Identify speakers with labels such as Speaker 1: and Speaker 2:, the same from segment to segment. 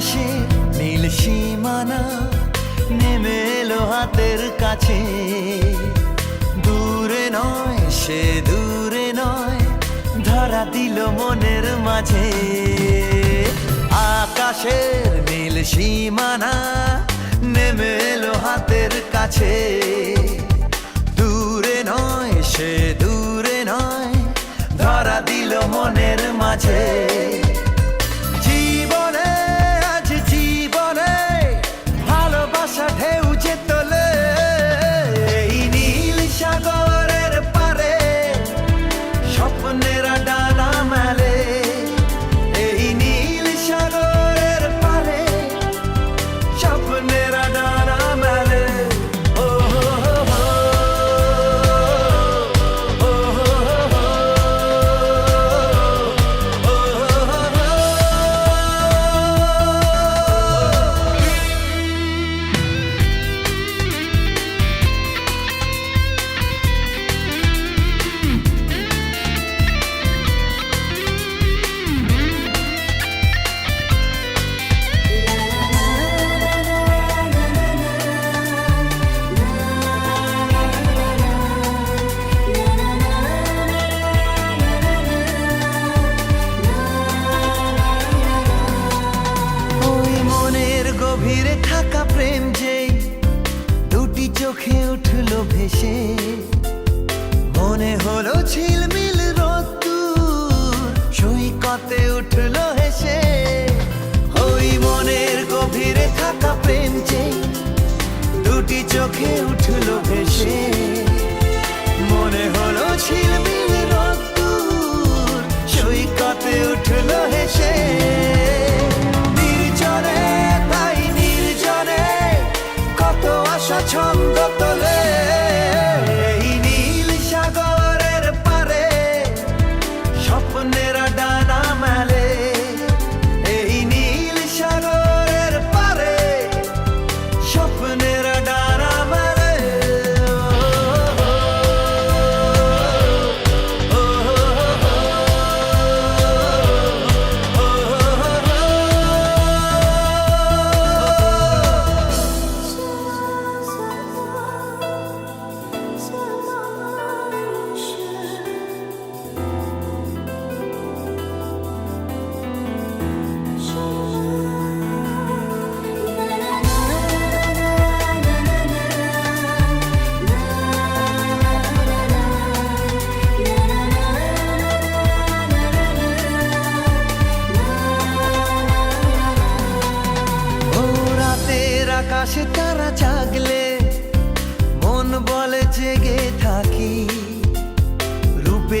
Speaker 1: আকাশে নীল সীমানা নেমে এলো হাতের কাছে। দূরে নয়, সে দূরে নয়, ধরা দিল মনের মাঝে। আকাশের নীল সীমানা নেমে এলো হাতের কাছে। দূরে নয়, সে দূরে নয়, ধরা দিল মনের মাঝে। গভীরে থাকা প্রেম যে দুটি চোখে উঠল ভেসে। মনে হলো ঝিলমিল রোদ্দুর, সৈকতে উঠল হেসে। ওই মনের গভীরে থাকা প্রেম যে দুটি চোখে উঠল ভেসে। মনে হলো ঝিলমিল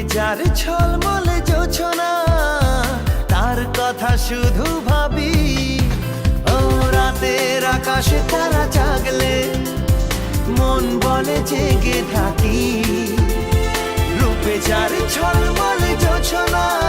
Speaker 1: যার ছলমলে জোছনা তার কথা শুধু ভাবি। ও রাতের আকাশে তারা জাগলে, মন বলে জেগে থাকি। রূপে যার ছলমলে জোছনা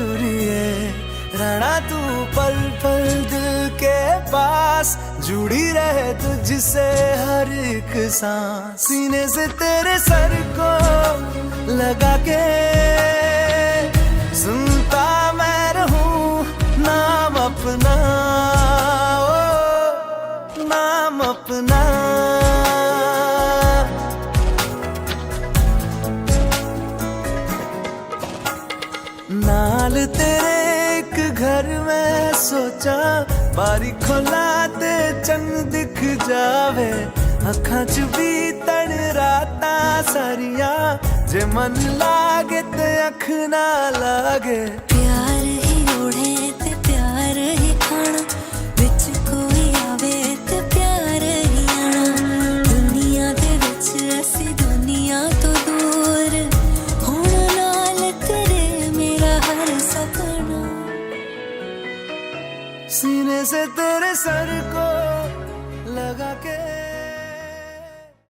Speaker 1: जुड़िए रणा, तू पल पल दिल के पास जुड़ी रहे तुझसे हर एक सांस। सीने से तेरे सर को तेरे एक घर में सोचा, बारी खोला ते चंद दिख जावे।
Speaker 2: अखा च भी तन रात सारिया, जे मन लागे ते अख
Speaker 1: ना लागे। तेरे सर को